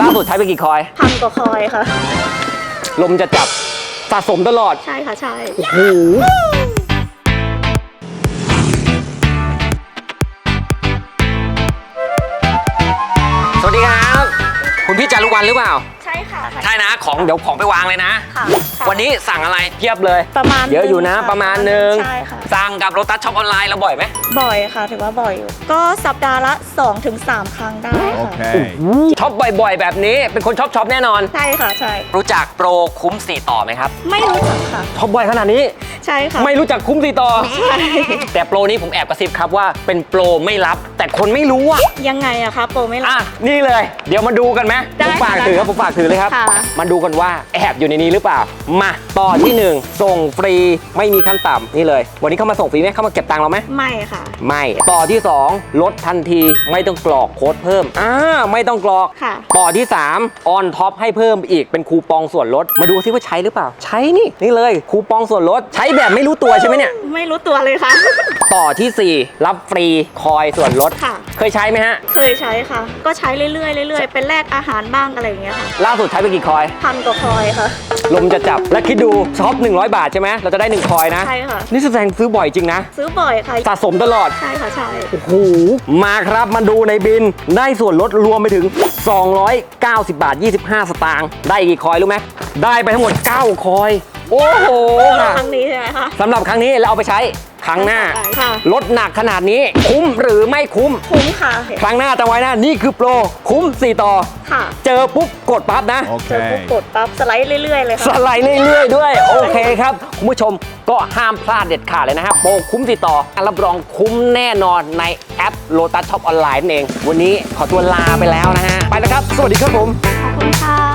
ล่าสุดใช้ไปกี่คอย พันกว่าคอยค่ะ ลมจะจับสะสมตลอด ใช่ค่ะใช่ โอ้โหสวัสดีครับ คุณพี่จารุวรรณหรือเปล่าใช่ค่ะใช่นะของเดี๋ยวของไปวางเลยนะ ค่ะวันนี้สั่งอะไรเทียบเลย ประมาณเยอะอยู่นะค่ประมาณหนึ่งใช่ค่ะ สั่งกับโรตัสช็อปออนไลน์เราบ่อยไหมบ่อยค่ะ ถือว่าบ่อยอยู่ ก็สัปดาห์ละ 2-3 ครั้งได้ค่ะ Okay. ช็อปบ่อยๆ แบบนี้เป็นคนชอบช็อปแน่นอน ใช่ค่ะ ใช่ รู้จักโปรคุ้มสี่ต่อไหมครับไม่รู้จักค่ะ ช็อปบ่อยขนาดนี้ ใช่ค่ะ ไม่รู้จักคุ้มสี่ต่อใช่แต่โปรนี้ผมแอบกระซิบครับว่าเป็นโปรไม่รับ แต่คนไม่รู้อะยังไงอะคะโปรไม่รับอะนี่เลย เดี๋ยวมาดูกันไหมได้ผมฝากค่ะถือครับผมฝากถือเลยครับ ค่ะ มาดูกันว่าแอบอยู่ในนี้หรือเปล่า มาต่อที่หนึ่งส่งฟรีไม่มีขั้นต่ำนี่เลย วันนี้เข้ามาส่งฟรีไหมเข้ามาเก็บตังค์เราไหม ไม่ค่ะ ไม่ต่อที่ 2 ลดทันทีไม่ต้องกรอกโค้ดเพิ่มอ่าไม่ต้องกรอกค่ะ ต่อที่ 3 ออนท็อปให้เพิ่มอีกเป็นคูปองส่วนลด มาดูซิว่าใช้หรือเปล่า ใช้นี่ นี่เลยคูปองส่วนลด ใช้แบบไม่รู้ตัวใช่ไหมเนี่ย ไม่รู้ตัวเลยค่ะ ต่อทีสี่ 4 รับฟรีคอยส่วนลด ค่ะ เคยใช้ไหมฮะ เคยใช้ค่ะ ก็ใช้เรื่อยๆเรื่อยๆเป็นแลกอาหารบ้างอะไรอย่างเงี้ยค่ะล่าสุดใช้ไปกี่คอย พันกว่าคอยค่ะ ลมจะจับ และคิดดูช็อป100 บาทใช่ไหมเราจะได้ 1 คอยนะ ใช่ค่ะ นี่แสดงซื้อบ่อยจริงนะ ซื้อบ่อยค่ะ สะสมตลอด ใช่ค่ะใช่ โอ้โห มาครับมาดูในบิน ได้ส่วนลดรวมไปถึง 290 บาท 25 สตางค์ ได้อีกกี่คอยรู้ไหม ได้ไปทั้งหมด 9 คอย โอ้โหค่ะครั้งนี้ใช่ไหมคะสำหรับครั้งนี้เราเอาไปใช้ครั้งหน้าค่ะลดหนักขนาดนี้คุ้มหรือไม่คุ้ม คุ้มค่ะครั้งหน้าจำไว้นะนี่คือโปรคุ้ม 4 ต่อ ค่ะ เจอปุ๊บกดปั๊บนะ เจอปุ๊บ Okay. กดปั๊บสไลด์เรื่อยๆเลยสค่ะ ไลด์เรื่อยๆด้วย โอเคครับ คุณผู้ชมก็ห้ามพลาดเด็ดขาดเลยนะครับโปรคุ้มติดต่อรับรองคุ้มแน่นอนในแอป Lotus Shop ออนไลน์นั่นเอง วันนี้ขอตัวลาไปแล้วนะฮะ ไปแล้วครับ สวัสดีครับผม ขอบคุณค่ะ